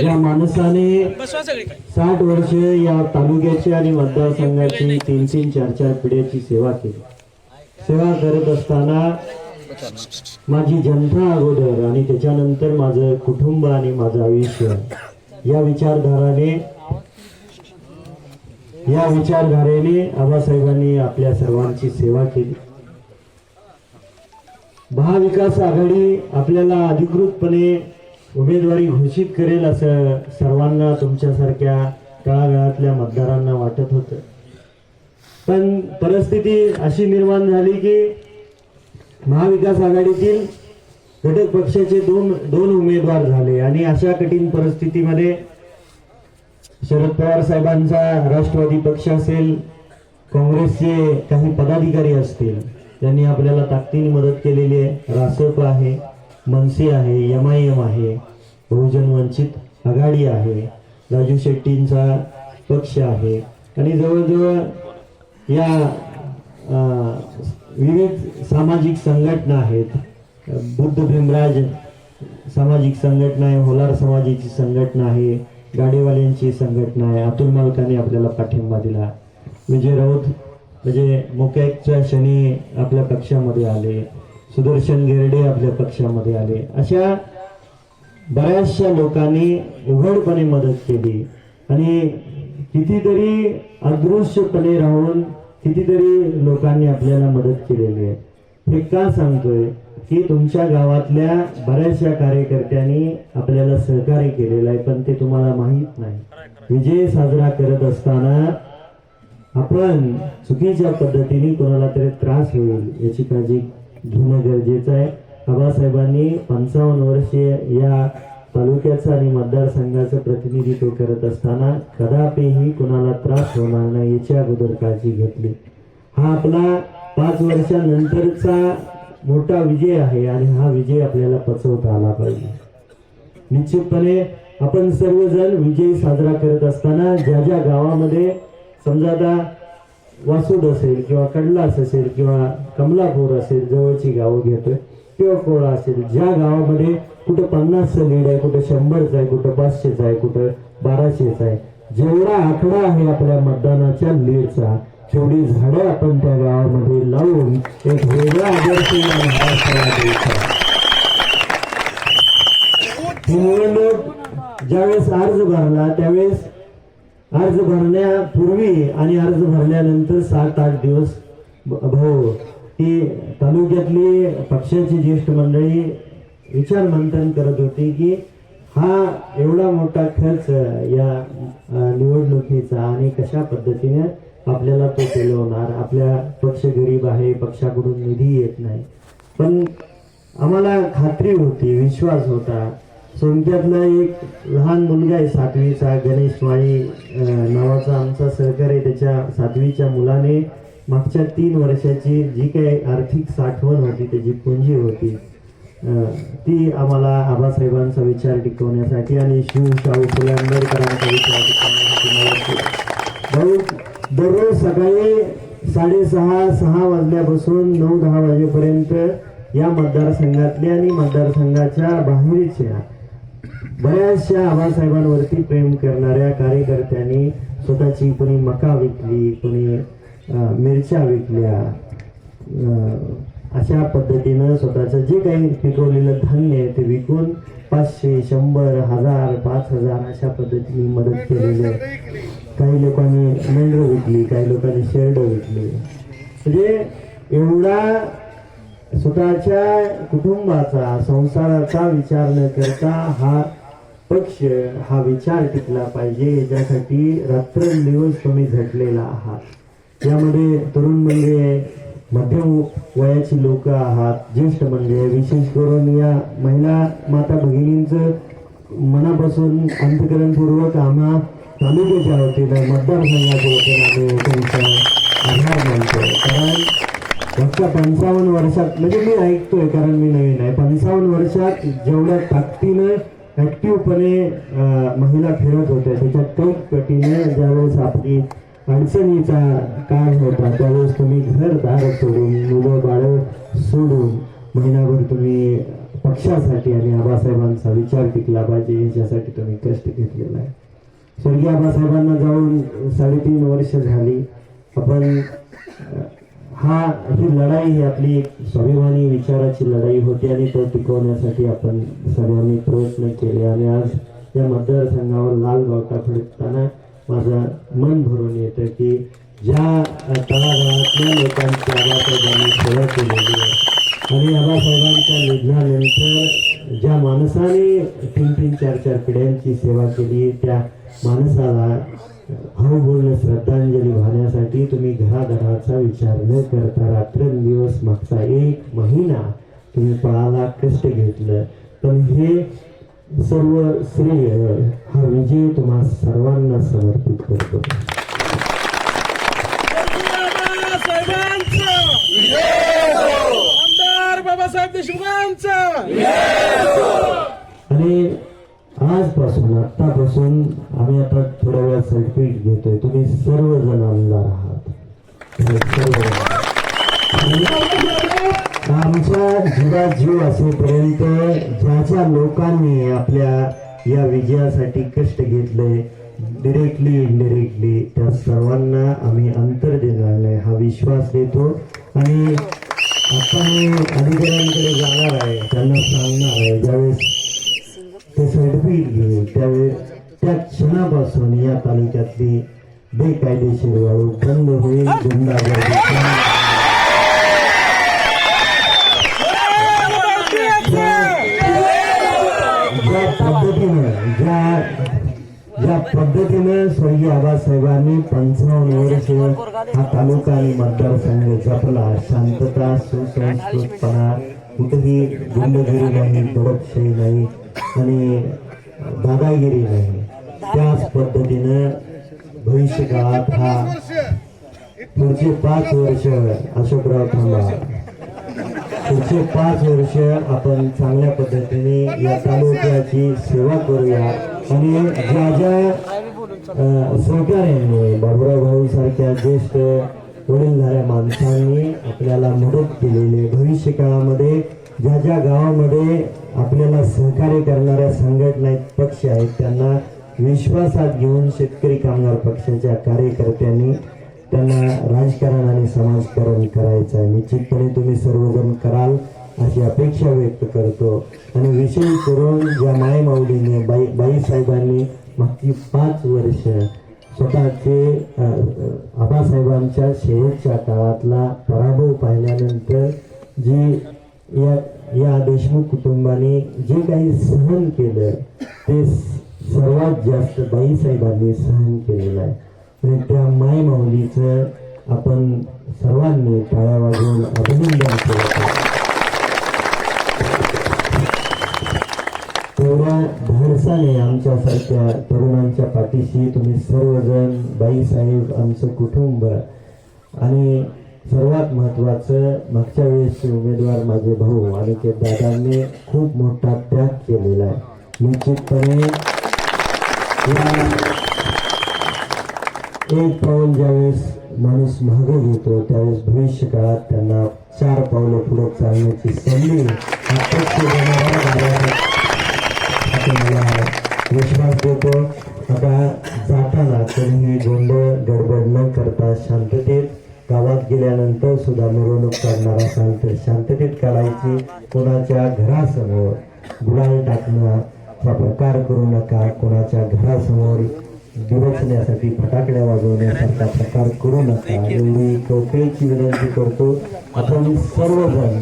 ज्या माणसाने साठ वर्ष या तालुक्याची आणि मतदारसंघाची तीन तीन चार चार पिढ्याची सेवा केली. सेवा करत असताना माझी जनता अगोदर आणि त्याच्यानंतर माझं कुटुंब आणि माझं आयुष्य या विचारधाराने या विचारधारेने आबासाहेबांनी आपल्या सर्वांची सेवा केली. महाविकास आघाडी आपल्याला अधिकृतपणे उमेदवारी घोषित करेल असं सर्वांना तुमच्यासारख्या तळागाळातल्या मतदारांना वाटत होतं. पण परिस्थिती अशी निर्माण झाली की महाविकास आघाडीतील घटक पक्षाचे दोन दोन उमेदवार झाले आणि अशा कठीण परिस्थितीमध्ये शरद पवार साहेबांचा राष्ट्रवादी पक्ष असेल काँग्रेसचे काही पदाधिकारी असतील त्यांनी आपल्याला ताकदीने मदत केलेली आहे रासप आहे. मनसे आहे एम आय एम आहे बहुजन वंचित आघाडी आहे राजू शेट्टींचा पक्ष आहे. आणि जवळजवळ या विविध सामाजिक संघटना आहेत. बुद्ध भीमराज सामाजिक संघटना आहे होलार समाजाची संघटना आहे गाडीवाल्यांची संघटना आहे अतुल मालकाने आपल्याला पाठिंबा दिला. विजय राऊत म्हणजे मोक्याच्या क्षणी आपल्या पक्षामध्ये आले. सुदर्शन गेरडे आपल्या पक्षामध्ये आले. अशा बऱ्याचशा लोकांनी उघडपणे मदत केली. आणि कितीतरी अदृश्यपणे राहून कितीतरी लोकांनी आपल्याला मदत केलेली आहे. हे का सांगतोय? की तुमच्या गावातल्या बऱ्याचशा कार्यकर्त्यांनी आपल्याला सहकार्य केलेलं आहे पण ते तुम्हाला माहीत नाही. विजय साजरा करत असताना आपण चुकीच्या पद्धतीने कोणाला तरी त्रास होईल याची काळजी घेणं गरजेचं आहे. बाबासाहेबांनी पंचावन्न वर्षे या तालुक्याचं आणि मतदारसंघाचं प्रतिनिधित्व करत असताना कदापिही कुणाला त्रास होणार नाही याची अगोदर काळजी घेतली. हा आपला पाच वर्षानंतरचा मोठा विजय आहे आणि हा विजय आपल्याला पचवता आला पाहिजे. निश्चितपणे आपण सर्वजण विजय साजरा करत असताना ज्या ज्या गावामध्ये समजा आता वासुड असेल किंवा कडलास असेल किंवा कमलापूर असेल जवळची गावं घेतोय. किंवा कोळा असेल ज्या गावामध्ये कुठं पन्नासचं लीड आहे कुठं शंभरचं आहे कुठं पाचशेचं आहे कुठं बाराशेचं आहे जेवढा आकडा आहे आपल्या मतदानाच्या लीडचा तेवढी झाडं आपण त्या गावामध्ये लावून एक वेगळा आदर्श महाराष्ट्राला निवडणूक ज्यावेळेस अर्ज भरला त्यावेळेस अर्ज भरण्यापूर्वी आणि अर्ज भरल्यानंतर सात आठ दिवस भाऊ ही तालुक्यातली पक्षाची ज्येष्ठ मंडळी विचार मंथन करत होती की हा एवढा मोठा खर्च या निवडणुकीचा आणि कशा पद्धतीने आपल्याला तो पेलवणार आपल्या पक्ष गरीब आहे पक्षाकडून निधी येत नाही. पण आम्हाला खात्री होती विश्वास होता सोनक्यातला एक लहान मुलगा आहे सातवीचा गणेश माळी नावाचा आमचा सहकारी त्याच्या सातवीच्या मुलाने मागच्या तीन वर्षाची जी काही आर्थिक साठवण होती त्याची पुंजी होती. ती आम्हाला आबासाहेबांचा विचार टिकवण्यासाठी आणि शिव शाहू फुले आंबेडकरांचा विचार टिकवण्यासाठी भाऊ दररोज सकाळी साडेसहा सहा वाजल्यापासून नऊ दहा वाजेपर्यंत या मतदारसंघातल्या आणि मतदारसंघाच्या बाहेरच्या बऱ्याचशा आबासाहेबांवरती प्रेम करणाऱ्या कार्यकर्त्यांनी स्वतःची कोणी मका विकली कोणी मिरच्या विकल्या. अशा पद्धतीनं स्वतःचं जे काही पिकवलेलं धान्य आहे ते विकून पाचशे शंभर हजार पाच हजार अशा पद्धतीने मदत केलेली आहे. काही लोकांनी मेंढरं विकली काही लोकांनी शेरडं विकली. म्हणजे एवढा स्वतःच्या कुटुंबाचा संसाराचा विचार न करता हा पक्ष हा विचार टिकला पाहिजे याच्यासाठी रात्रंदिवस तुम्ही झटलेला आहात. यामध्ये तरुण मंडळी आहे मध्यम वयाची लोक आहात ज्येष्ठ मंडळी आहे विशेष करून या महिला माता भगिनींचं मनापासून अंतकरणपूर्वक आम्हा तालुक्याच्या वतीनं मतदारसंघाच्या वतीनं आम्ही त्यांचा आभार मानतो. कारण मागच्या पंचावन्न वर्षात म्हणजे मी ऐकतोय कारण मी नवीन आहे. पंचावन्न वर्षात जेवढ्या ताकदीनं ऍक्टिव्हपणे महिला फिरत होत्या त्याच्या कैक पटीने ज्यावेळेस आपली अडचणीचा काळ होता त्यावेळेस तुम्ही घर दार सोडून मुलं बाळ सोडून महिनाभर तुम्ही पक्षासाठी आणि आबासाहेबांचा विचार टिकला पाहिजे याच्यासाठी तुम्ही कष्ट घेतलेला आहे. स्वर्गीय आबासाहेबांना जाऊन साडेतीन वर्ष झाली. आपण हा ही लढाई ही आपली एक स्वाभिमानी विचाराची लढाई होती आणि तो टिकवण्यासाठी आपण सर्वांनी प्रयत्न केले. आणि आज या मतदारसंघावर लाल बावटा फडकताना माझं मन भरून येतं की ज्या अ, तळागाळातल्या लोकांची आबासाहेबांनी सेवा केलेली आहे. आणि आबासाहेबांच्या निधनानंतर ज्या माणसाने तीन तीन चार चार पिढ्यांची सेवा केली त्या माणसाला भावपूर्ण श्रद्धांजली वाहण्यासाठी तुम्ही घराघराचा विचार न करता रात्रंदिवस मागचा एक महिना तुम्ही पळाला कष्ट घेतलं. पण हे सर्व श्रेय हा विजय तुम्हा सर्वांना समर्पित करतो. आमदार बाबासाहेब देशमुखांचं. आणि आजपासून आत्तापासून आम्ही आता थोड्या वेळा सर्टिफिकेट घेतोय. तुम्ही सर्वजण आमदार आहात. आमच्या जीवात जीव असेपर्यंत ज्या ज्या लोकांनी आपल्या या विजयासाठी कष्ट घेतले डिरेक्टली इनडिरेक्टली त्या सर्वांना आम्ही अंतर देणार नाही हा विश्वास देतो. आणि आता मी अधिकाऱ्यांकडे जाणार आहे. त्यांना सांगणार आहे. ज्यावेळेस ते सर्टिफिकेट घेईल त्यावेळेस त्या क्षणापासून या तालुक्यातली बेकायदेशीर वाळू बंद होईल गुंडागर्दी ज्या पद्धतीनं ज्या ज्या पद्धतीनं स्वर्गीय आबासाहेबांनी पंचावन्न वर्ष हा तालुका आणि मतदारसंघ जपला शांतता सुसंस्कृतपणा कुठेही गुंडगिरी नाही दडपशाही नाही आणि दादागिरी नाही त्याच पद्धतीनं भविष्यकाळात हा पुढचे पाच वर्ष अशोकराव थांबा पुढचे पाच वर्ष आपण चांगल्या पद्धतीने या तालुक्याची सेवा करूया आणि ज्या ज्या सहकार्यांनी बाबुराव भाऊ सारख्या ज्येष्ठ वडीलधाऱ्या माणसांनी आपल्याला मदत केलेली आहे. ज्या ज्या गावामध्ये आपल्याला सहकार्य करणाऱ्या संघटना आहेत, पक्ष आहेत त्यांना विश्वासात घेऊन शेतकरी कामगार पक्षाच्या कार्यकर्त्यांनी त्यांना राजकारण आणि समाजकारण करायचं आहे. निश्चितपणे तुम्ही सर्वजण कराल अशी अपेक्षा व्यक्त करतो. आणि विशेष करून ज्या मायमाऊलीने बाई बाईसाहेबांनी मागची पाच वर्ष स्वतःचे आबासाहेबांच्या शेवटच्या काळातला पराभव पाहिल्यानंतर जी या या देशमुख कुटुंबाने जे काही सहन केलं ते सर्वात जास्त बाईसाहेबांनी सहन केलेलं आहे. आणि त्या माय माऊलीचं आपण सर्वांनी टाळ्या वाजवून अभिनंदन केलं. तेवढ्या धाडसाने आमच्यासारख्या तरुणांच्या पाठीशी तुम्ही सर्वजण बाईसाहेब आमचं कुटुंब आणि सर्वात महत्वाचं मागच्या वेळेसचे उमेदवार माझे भाऊ आणि ते दादांनी खूप मोठा त्याग केलेला आहे. निश्चितपणे एक पाऊल ज्यावेळेस माणूस मागे घेतो त्यावेळेस भविष्य काळात त्यांना चार पावलं पुढे चालण्याची संधी मला विश्वास देतो. आता जाताना कोणीही गोंधळ गडबड न करता शांततेत गावात गेल्यानंतर सुद्धा मिरवणूक करणार असाल तर शांततेत काढायची कोणाच्या घरासमोर गुलाल टाकण्याचा प्रकार करू नका कोणाच्या घरासमोर दिवसण्यासाठी फटाकड्या वाजवण्यासारखा प्रकार करू नका. एवढी कौकळीची विनंती करतो. आपण सर्वजण